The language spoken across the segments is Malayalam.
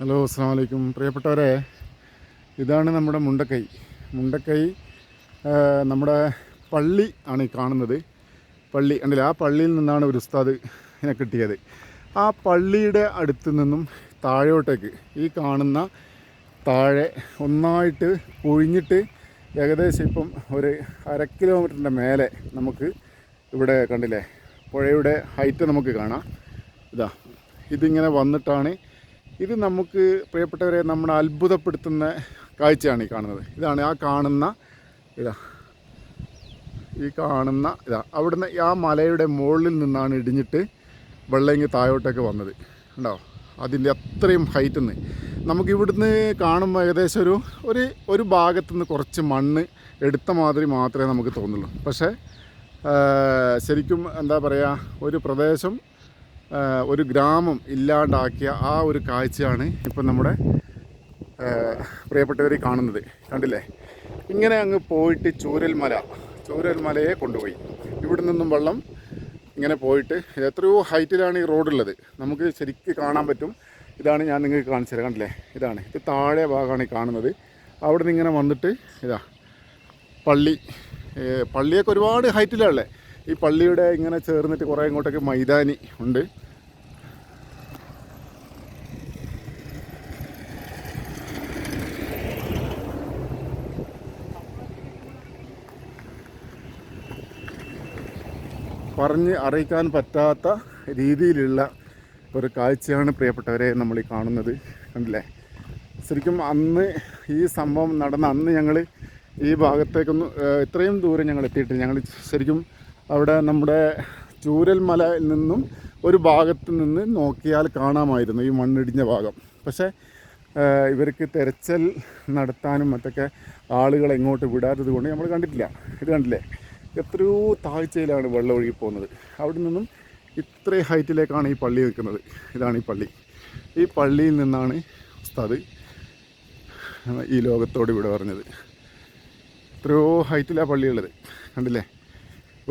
ഹലോ അസ്സാം വലൈക്കും പ്രിയപ്പെട്ടവരെ ഇതാണ് നമ്മുടെ മുണ്ടക്കൈ. മുണ്ടക്കൈ നമ്മുടെ പള്ളി ആണ് ഈ കാണുന്നത്. പള്ളി കണ്ടില്ല ആ പള്ളിയിൽ നിന്നാണ് ഒരു ഉസ്താദ് ഇതിനെ കിട്ടിയത്. ആ പള്ളിയുടെ അടുത്ത് നിന്നും താഴോട്ടേക്ക് ഈ കാണുന്ന താഴെ ഒന്നായിട്ട് പൊഴിഞ്ഞിട്ട് ഏകദേശം ഇപ്പം ഒരു അര കിലോമീറ്ററിന്റെ മേലെ നമുക്ക് ഇവിടെ കണ്ടില്ലേ പുഴയുടെ ഹൈറ്റ് നമുക്ക് കാണാം. ഇതാ ഇതിങ്ങനെ വന്നിട്ടാണ് ഇത് നമുക്ക് പ്രിയപ്പെട്ടവരെ നമ്മളെ അത്ഭുതപ്പെടുത്തുന്ന കാഴ്ചയാണ് ഈ കാണുന്നത്. ഇതാണ് ആ കാണുന്ന ഇതാ ഈ കാണുന്ന ഇതാ അവിടുന്ന് ആ മലയുടെ മുകളിൽ നിന്നാണ് ഇടിഞ്ഞിട്ട് വെള്ളം താഴോട്ടൊക്കെ വന്നത്. ഉണ്ടോ അതിന്റെ അത്രയും ഹൈറ്റിൽ നിന്ന് നമുക്ക് ഇവിടുന്ന് കാണുമ്പോൾ ഏകദേശം ഒരു ഒരു ഒരു ഭാഗത്തു നിന്ന് കുറച്ച് മണ്ണ് എടുത്ത മാതിരി മാത്രമേ നമുക്ക് തോന്നുള്ളൂ. പക്ഷേ ശരിക്കും എന്താ പറയുക ഒരു പ്രദേശം ഒരു ഗ്രാമം ഇല്ലാണ്ടാക്കിയ ആ ഒരു കാഴ്ചയാണ് ഇപ്പം നമ്മുടെ പ്രിയപ്പെട്ടവർ കാണുന്നത്. കണ്ടില്ലേ? ഇങ്ങനെ അങ്ങ് പോയിട്ട് ചൂരൽമല ചൂരൽമലയെ കൊണ്ടുപോയി. ഇവിടെ നിന്നും വെള്ളം ഇങ്ങനെ പോയിട്ട് എത്രയോ ഹൈറ്റിലാണ് ഈ റോഡുള്ളത്. നമുക്ക് ശരിക്കും കാണാൻ പറ്റും. ഇതാണ് ഞാൻ നിങ്ങൾക്ക് കാണിച്ചു തരാം. കണ്ടില്ലേ? ഇതാണ്. ഇത് താഴെ ഭാഗമാണ് ഈ കാണുന്നത്. അവിടെ നിന്ന് ഇങ്ങനെ വന്നിട്ട് ഇതാ പള്ളി പള്ളിയൊക്കെ ഒരുപാട് ഹൈറ്റിലാണല്ലേ ഈ പള്ളിയുടെ ഇങ്ങനെ ചേർന്നിട്ട് കുറേ ഇങ്ങോട്ടൊക്കെ മൈതാനി ഉണ്ട്. പറഞ്ഞ് അറിയിക്കാൻ പറ്റാത്ത രീതിയിലുള്ള ഒരു കാഴ്ചയാണ് പ്രിയപ്പെട്ടവരെ നമ്മൾ ഈ കാണുന്നത് കണ്ടില്ലേ? ശരിക്കും അന്ന് ഈ സംഭവം നടന്ന അന്ന് ഞങ്ങൾ ഈ ഭാഗത്തേക്കൊന്നും ഇത്രയും ദൂരം ഞങ്ങൾ എത്തിയിട്ടില്ല. ഞങ്ങൾ ശരിക്കും അവിടെ നമ്മുടെ ചൂരൽ മലയിൽ നിന്നും ഒരു ഭാഗത്ത് നിന്ന് നോക്കിയാൽ കാണാമായിരുന്നു ഈ മണ്ണിടിഞ്ഞ ഭാഗം. പക്ഷേ ഇവർക്ക് തെരച്ചൽ നടത്താനും മറ്റൊക്കെ ആളുകളെ ഇങ്ങോട്ട് വിടാത്തത് കൊണ്ട് നമ്മൾ കണ്ടിട്ടില്ല. ഇത് കണ്ടില്ലേ? എത്രയോ താഴ്ചയിലാണ് വെള്ളം ഒഴുകി പോകുന്നത്. അവിടെ നിന്നും ഇത്രയും ഹൈറ്റിലേക്കാണ് ഈ പള്ളി നിൽക്കുന്നത്. ഇതാണ് ഈ പള്ളി. ഈ പള്ളിയിൽ നിന്നാണ് ഉസ്താദ് ഈ ലോകത്തോട് ഇവിടെ പറഞ്ഞത്. എത്രയോ ഹൈറ്റിലാണ് പള്ളിയുള്ളത് കണ്ടില്ലേ?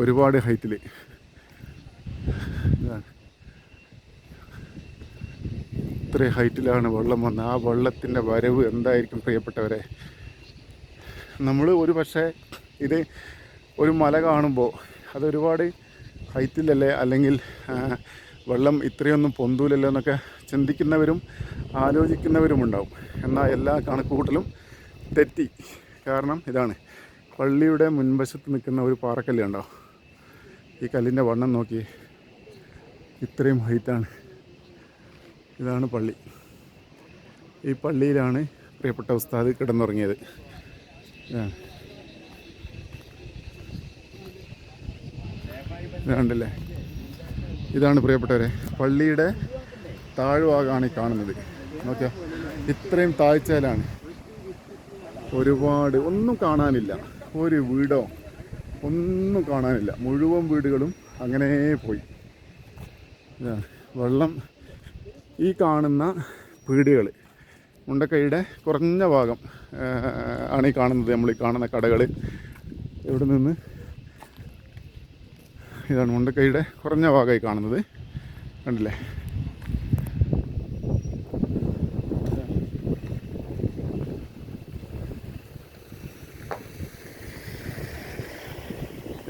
ഒരുപാട് ഹൈറ്റിൽ ഇത്രയും ഹൈറ്റിലാണ് വെള്ളം വന്നത് ആ വെള്ളത്തിന്റെ വരവ് എന്തായിരിക്കും പ്രിയപ്പെട്ടവരെ? നമ്മൾ ഒരു പക്ഷേ ഇത് ഒരു മല കാണുമ്പോൾ അതൊരുപാട് ഹൈറ്റിലല്ലേ? അല്ലെങ്കിൽ വെള്ളം ഇത്രയൊന്നും പൊന്തൂലല്ലോ എന്നൊക്കെ ചിന്തിക്കുന്നവരും ആലോചിക്കുന്നവരും ഉണ്ടാവും. എന്നാൽ എല്ലാ കണക്കുകൂട്ടലും തെറ്റി. കാരണം ഇതാണ്. പള്ളിയുടെ മുൻവശത്ത് നിൽക്കുന്ന ഒരു പാറക്കല്ലുണ്ടാവും ഈ കല്ലിന്റെ വണ്ണം നോക്കി. ഇത്രയും ഹൈറ്റാണ്. ഇതാണ് പള്ളി. ഈ പള്ളിയിലാണ് പ്രിയപ്പെട്ട ഉസ്താദ് കിടന്നുറങ്ങിയത്. ഇതാണ് ഇത് കണ്ടില്ലേ ഇതാണ് പ്രിയപ്പെട്ടവരെ പള്ളിയുടെ താഴ്ഭാഗമാണ് ഈ കാണുന്നത്. നോക്കിയോ ഇത്രയും താഴ്ചയിലാണ്. ഒരുപാട് ഒന്നും കാണാനില്ല. ഒരു വീടോ ഒന്നും കാണാനില്ല. മുഴുവൻ വീടുകളും അങ്ങനെ പോയി. വെള്ളം ഈ കാണുന്ന വീടുകൾ മുണ്ടക്കൈയുടെ കുറഞ്ഞ ഭാഗം ആണ് ഈ കാണുന്നത്. നമ്മൾ ഈ കാണുന്ന കടകൾ ഇവിടെ നിന്ന് ഇതാണ് മുണ്ടക്കൈയുടെ കുറഞ്ഞ ഭാഗമായി കാണുന്നത്. കണ്ടില്ലേ?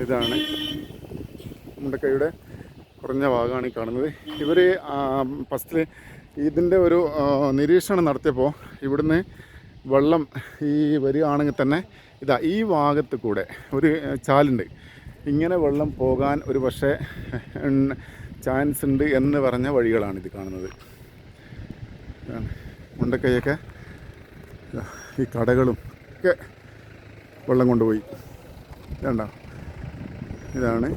ഇതാണ് മുണ്ടക്കൈയുടെ കുറഞ്ഞ ഭാഗമാണ് ഈ കാണുന്നത്. ഇവർ ഫസ്റ്റിൽ ഇതിന്റെ ഒരു നിരീക്ഷണം നടത്തിയപ്പോൾ ഇവിടുന്ന് വെള്ളം ഈ വരികയാണെങ്കിൽ തന്നെ ഇതാ ഈ ഭാഗത്ത് കൂടെ ഒരു ചാലുണ്ട്. ഇങ്ങനെ വെള്ളം പോകാൻ ഒരു പക്ഷേ ചാൻസ് ഉണ്ട് എന്ന് പറഞ്ഞ വഴികളാണ് ഇത് കാണുന്നത്. മുണ്ടക്കൈയൊക്കെ. ഈ കടകളും ഒക്കെ വെള്ളം കൊണ്ടുപോയി. വേണ്ട ഇതാണ്.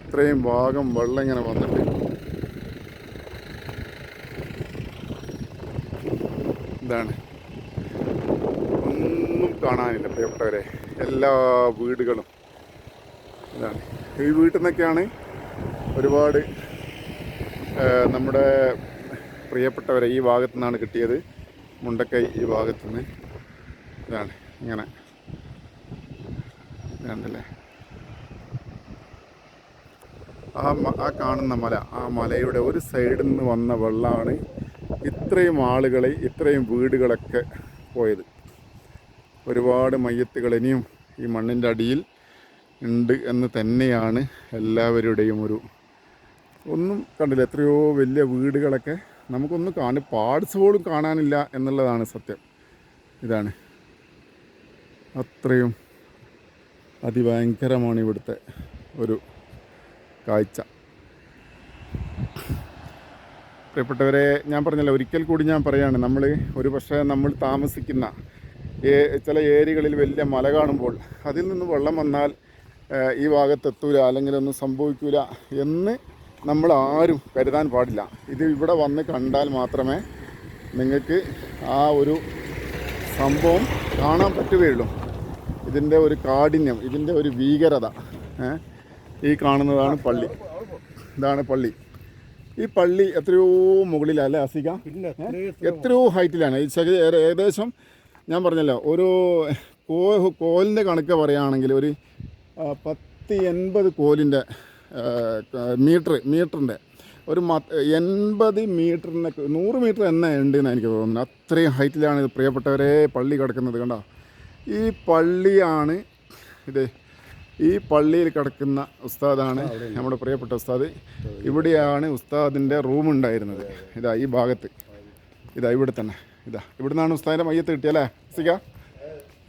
ഇത്രയും ഭാഗം വെള്ളം ഇങ്ങനെ വന്നിട്ട്. ഇതാണ്. ഒന്നും കാണാനില്ല പ്രിയപ്പെട്ടവരെ. എല്ലാ വീടുകളും. ഇതാണ്. ഈ വീട്ടിൽ നിന്നൊക്കെയാണ് ഒരുപാട് നമ്മുടെ പ്രിയപ്പെട്ടവരെ ഈ ഭാഗത്തു നിന്നാണ് കിട്ടിയത്. മുണ്ടക്കൈ ഈ ഭാഗത്തു നിന്ന് ഇതാണ്. ഇങ്ങനെ. ഇതുണ്ടല്ലേ? ആ ആ കാണുന്ന മല ആ മലയുടെ ഒരു സൈഡിൽ നിന്ന് വന്ന വെള്ളമാണ് ഇത്രയും ആളുകളെ ഇത്രയും വീടുകളൊക്കെ പോയത്. ഒരുപാട് മയ്യത്തുകൾ ഇനിയും ഈ മണ്ണിന്റെ അടിയിൽ ഉണ്ട് എന്ന് തന്നെയാണ് എല്ലാവരുടെയും ഒരു ഒന്നും കണ്ടില്ല എത്രയോ വലിയ വീടുകളൊക്കെ നമുക്കൊന്നും കാണി പാർട്സ് പോലും കാണാനില്ല എന്നുള്ളതാണ് സത്യം. ഇതാണ്. അത്രയും അതിഭയങ്കരമാണ് ഇവിടുത്തെ ഒരു കാഴ്ച പ്രിയപ്പെട്ടവരെ ഞാൻ പറഞ്ഞല്ലോ ഒരിക്കൽ കൂടി ഞാൻ പറയുകയാണ് നമ്മൾ ഒരു പക്ഷേ നമ്മൾ താമസിക്കുന്ന ഏ- ചില ഏരിയകളിൽ വലിയ മല കാണുമ്പോൾ അതിൽ നിന്ന് വെള്ളം വന്നാൽ ഈ ഭാഗത്തെത്തൂല അല്ലെങ്കിൽ ഒന്നും സംഭവിക്കൂല എന്ന് നമ്മൾ ആരും കരുതാൻ പാടില്ല ഇത് ഇവിടെ വന്ന് കണ്ടാൽ മാത്രമേ നിങ്ങൾക്ക് ആ ഒരു സംഭവം കാണാൻ പറ്റുകയുള്ളൂ ഇതിന്റെ ഒരു കാഠിന്യം ഇതിന്റെ ഒരു ഭീകരത? ഈ കാണുന്നതാണ് പള്ളി. ഇതാണ് പള്ളി. ഈ പള്ളി എത്രയോ മുകളിലാണ് അല്ലേ അസിക എത്രയോ ഹൈറ്റിലാണ്. ഈ ഏകദേശം ഞാൻ പറഞ്ഞല്ലോ ഒരു കോ കോലിന്റെ കണക്ക് പറയുകയാണെങ്കിൽ ഒരു പത്ത് എൺപത് കോലിന്റെ മീറ്റർ മീറ്ററിന്റെ ഒരു മ എൺപത് മീറ്ററിന്റെ നൂറ് മീറ്റർ തന്നെ ഉണ്ട് എന്ന് എനിക്ക് തോന്നുന്നു അത്രയും ഹൈറ്റിലാണ് ഇത് പ്രിയപ്പെട്ടവരെ പള്ളി കിടക്കുന്നത് കണ്ടോ? ഈ പള്ളിയാണ് ഇത് ഈ പള്ളിയിൽ കിടക്കുന്ന ഉസ്താദാണ് നമ്മുടെ പ്രിയപ്പെട്ട ഉസ്താദ്. ഇവിടെയാണ് ഉസ്താദിന്റെ റൂം ഉണ്ടായിരുന്നത്. ഇതാ ഈ ഭാഗത്ത്. ഇതാ ഇവിടെ തന്നെ. ഇതാ. ഇവിടുന്നാണ് ഉസ്താദിന്റെ മയ്യത്ത് കിട്ടിയല്ലേ സിക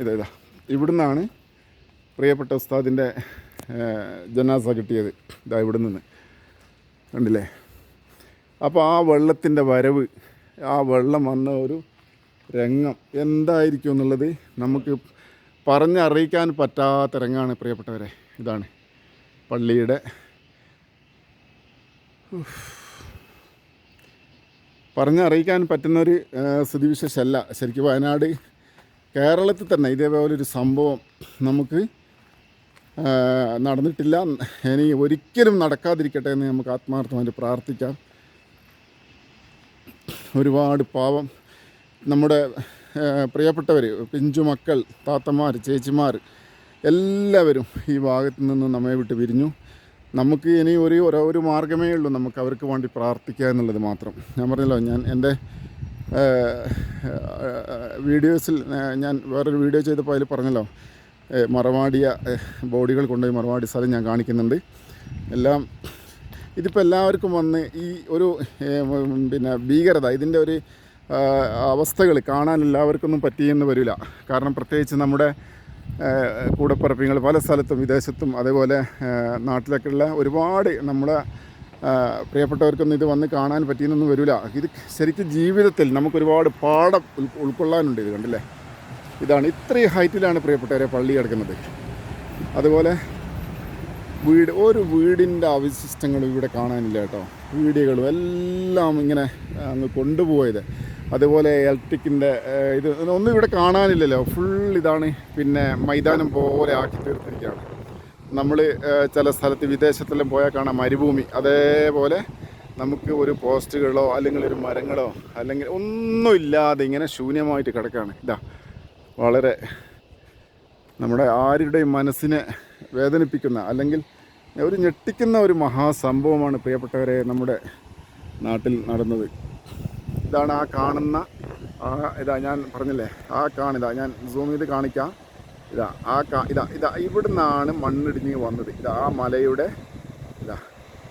ഇതാ ഇതാ. ഇവിടുന്നാണ് പ്രിയപ്പെട്ട ഉസ്താദിന്റെ ജനാസ കിട്ടിയത്. ഇതാ ഇവിടെ നിന്ന് കണ്ടില്ലേ? അപ്പോൾ ആ വെള്ളത്തിന്റെ വരവ് ആ വെള്ളം വന്ന ഒരു രംഗം എന്തായിരിക്കും എന്നുള്ളത് നമുക്ക് പറഞ്ഞറിയിക്കാൻ പറ്റാത്ത രംഗമാണ് പ്രിയപ്പെട്ടവരെ. ഇതാണ് പള്ളിയുടെ പറഞ്ഞറിയിക്കാൻ പറ്റുന്നൊരു സ്ഥിതിവിശേഷമല്ല. ശരിക്കും വയനാട് കേരളത്തിൽ തന്നെ ഇതേപോലെ ഒരു സംഭവം നമുക്ക് നടന്നിട്ടില്ല. ഇനി ഒരിക്കലും നടക്കാതിരിക്കട്ടെ എന്ന് നമുക്ക് ആത്മാർത്ഥമായിട്ട് പ്രാർത്ഥിക്കാം. ഒരുപാട് പാവം നമ്മുടെ പ്രിയപ്പെട്ടവർ പിഞ്ചു മക്കൾ താത്തമാർ ചേച്ചിമാർ എല്ലാവരും ഈ ഭാഗത്ത് നിന്ന് നമ്മെ വിട്ട് പിരിഞ്ഞു. നമുക്ക് ഇനി ഒരു ഒരു- മാർഗമേ ഉള്ളൂ നമുക്ക് അവർക്ക് വേണ്ടി പ്രാർത്ഥിക്കുക എന്നുള്ളത് മാത്രം. ഞാൻ പറഞ്ഞല്ലോ ഞാൻ എന്റെ വീഡിയോസിൽ ഞാൻ വേറൊരു വീഡിയോ ചെയ്തപ്പോൾ അതിൽ പറഞ്ഞല്ലോ മറവാടിയ ബോഡികൾ കൊണ്ടുപോയി മറവാടി സ്ഥലം ഞാൻ കാണിക്കുന്നുണ്ട്. എല്ലാം ഇതിപ്പോൾ എല്ലാവർക്കും വന്ന് ഈ ഒരു പിന്നെ ഭീകരത ഇതിന്റെ ഒരു അവസ്ഥകൾ കാണാൻ എല്ലാവർക്കൊന്നും പറ്റിയെന്ന് വരില്ല. കാരണം പ്രത്യേകിച്ച് നമ്മുടെ കൂടപ്പിറപ്പിങ്ങൾ പല സ്ഥലത്തും വിദേശത്തും അതേപോലെ നാട്ടിലൊക്കെയുള്ള ഒരുപാട് നമ്മുടെ പ്രിയപ്പെട്ടവർക്കൊന്നും ഇത് വന്ന് കാണാൻ പറ്റിയെന്നൊന്നും വരില്ല. ഇത് ശരിക്കും ജീവിതത്തിൽ നമുക്കൊരുപാട് പാഠം ഉൾ- ഉൾക്കൊള്ളാനുണ്ട് ഇത് കണ്ടില്ലേ? ഇതാണ് ഇത്രയും ഹൈറ്റിലാണ് പ്രിയപ്പെട്ടവരെ പള്ളി കിടക്കുന്നത്. അതുപോലെ വീട് ഒരു വീടിന്റെ അവശിഷ്ടങ്ങളും ഇവിടെ കാണാനില്ല കേട്ടോ. വീടുകളും എല്ലാം ഇങ്ങനെ അങ്ങ് കൊണ്ടുപോയത്. അതുപോലെ ഇലക്ട്രിക്കിന്റെ ഇത് ഒന്നും ഇവിടെ കാണാനില്ലല്ലോ. ഫുൾ ഇതാണ്. പിന്നെ മൈതാനം പോലെ ആക്കി തീർത്തിരിക്കുകയാണ്. നമ്മൾ ചില സ്ഥലത്ത് വിദേശത്തെല്ലാം പോയാൽ കാണാം. മരുഭൂമി. അതേപോലെ നമുക്ക് ഒരു പോസ്റ്റുകളോ അല്ലെങ്കിൽ ഒരു മരങ്ങളോ അല്ലെങ്കിൽ ഒന്നുമില്ലാതെ ഇങ്ങനെ ശൂന്യമായിട്ട് കിടക്കുകയാണ്. ഇതാ വളരെ നമ്മുടെ ആരുടെയും മനസ്സിനെ വേദനിപ്പിക്കുന്ന അല്ലെങ്കിൽ ഒരു ഞെട്ടിക്കുന്ന ഒരു മഹാസംഭവമാണ് പ്രിയപ്പെട്ടവരെ നമ്മുടെ നാട്ടിൽ നടന്നത്. ഇതാണ് ആ കാണുന്ന ഇതാ ഞാൻ പറഞ്ഞില്ലേ ആ കാണിതാ ഞാൻ സൂം ചെയ്ത് കാണിക്കാം. ഇതാ ആ കാ ഇതാ ഇതാ ഇവിടെ നിന്നാണ് മണ്ണിടിഞ്ഞ് വന്നത്. ഇതാ ആ മലയുടെ ഇതാ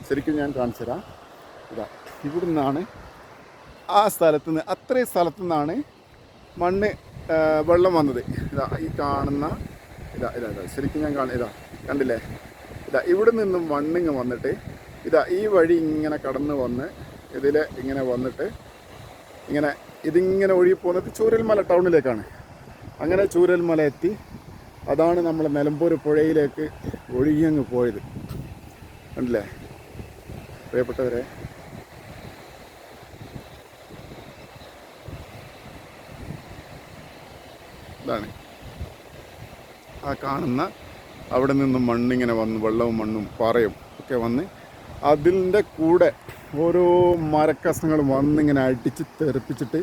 ശരിക്കും ഞാൻ കാണിച്ചു തരാം. ഇതാ നിന്നാണ് ആ സ്ഥലത്ത് നിന്ന് അത്രയും സ്ഥലത്തു നിന്നാണ് മണ്ണ് വെള്ളം വന്നത്. ഇതാ ഈ കാണുന്ന ഇതാ ഇതാ ഇതാ ശരിക്കും ഞാൻ കാണും ഇതാ കണ്ടില്ലേ? ഇതാ ഇവിടെ നിന്നും മണ്ണിങ് വന്നിട്ട് ഇതാ ഈ വഴി ഇങ്ങനെ കടന്ന് വന്ന് ഇതിൽ ഇങ്ങനെ വന്നിട്ട് ഇങ്ങനെ ഇതിങ്ങനെ ഒഴുകിപ്പോകുന്നത് ചൂരൽമല ടൗണിലേക്കാണ്. അങ്ങനെ ചൂരൽമല എത്തി. അതാണ് നമ്മൾ നിലമ്പൂർ പുഴയിലേക്ക് ഒഴുകി അങ്ങ് പോയത്. കണ്ടില്ലേ? പ്രിയപ്പെട്ടവരെ. ഇതാണ്. ആ കാണുന്ന അവിടെ നിന്നും മണ്ണിങ്ങനെ വന്ന് വെള്ളവും മണ്ണും പാറയും ഒക്കെ വന്ന് അതിന്റെ കൂടെ ഓരോ മരക്കഷ്ണങ്ങളും വന്നിങ്ങനെ അടിച്ച് തെറിപ്പിച്ചിട്ട്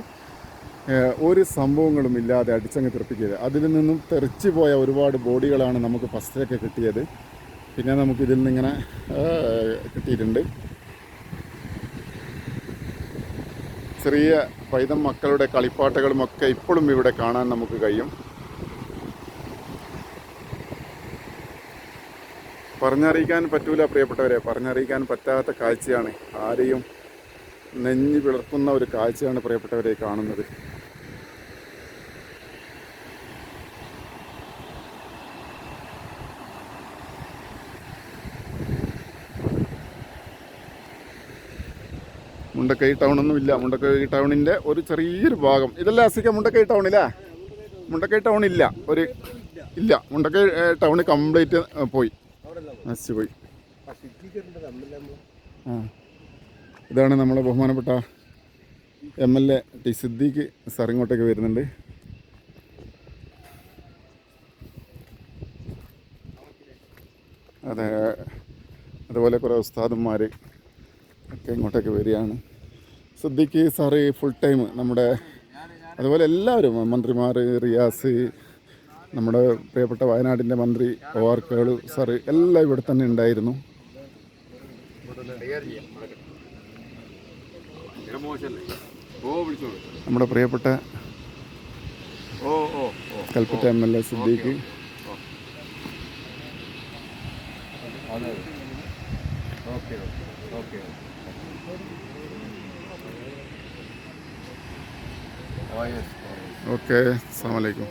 ഒരു സംഭവങ്ങളും ഇല്ലാതെ അടിച്ചങ്ങ് തെറിപ്പിക്കുക അതിൽ നിന്നും തെറിച്ച് പോയ ഒരുപാട് ബോഡികളാണ് നമുക്ക് ഫസ്റ്റിലൊക്കെ കിട്ടിയത്. പിന്നെ നമുക്ക് ഇതിൽ നിന്നിങ്ങനെ കിട്ടിയിട്ടുണ്ട്. ചെറിയ പൈതം മക്കളുടെ കളിപ്പാട്ടകളുമൊക്കെ ഇപ്പോഴും ഇവിടെ കാണാൻ നമുക്ക് കഴിയും. പറഞ്ഞറിയിക്കാൻ പറ്റൂല പ്രിയപ്പെട്ടവരെ. പറഞ്ഞറിയിക്കാൻ പറ്റാത്ത കാഴ്ചയാണ്. ആരെയും നെഞ്ഞു പിളർക്കുന്ന ഒരു കാഴ്ചയാണ് പ്രിയപ്പെട്ടവരെ കാണുന്നത്. മുണ്ടക്കൈ ടൗണൊന്നും ഇല്ല. മുണ്ടക്കൈ ടൗണിന്റെ ഒരു ചെറിയൊരു ഭാഗം. ഇതല്ല അസിക്ക മുണ്ടക്കൈ ടൗണില്ലേ മുണ്ടക്കൈ ടൗൺ ഇല്ല. ഒരു ഇല്ല. മുണ്ടക്കൈ ടൗൺ കംപ്ലീറ്റ് പോയി. നശിച്ചു പോയി. ആ ഇതാണ് നമ്മളെ ബഹുമാനപ്പെട്ട M L A T Siddique sir ഇങ്ങോട്ടേക്ക് വരുന്നുണ്ട്. അതെ അതുപോലെ കുറേ ഉസ്താദന്മാർ ഒക്കെ ഇങ്ങോട്ടേക്ക് വരികയാണ്. സിദ്ദീഖ് സാറ് ഫുൾ ടൈം നമ്മുടെ അതുപോലെ എല്ലാവരും മന്ത്രിമാർ റിയാസ് നമ്മുടെ പ്രിയപ്പെട്ട വയനാടിന്റെ മന്ത്രി ഒ ആർ കേളു സാറ് എല്ലാം ഇവിടെ തന്നെ ഉണ്ടായിരുന്നു. നമ്മുടെ പ്രിയപ്പെട്ട Kalpetta M L A Siddique. Okay അസ്സാം വലൈക്കും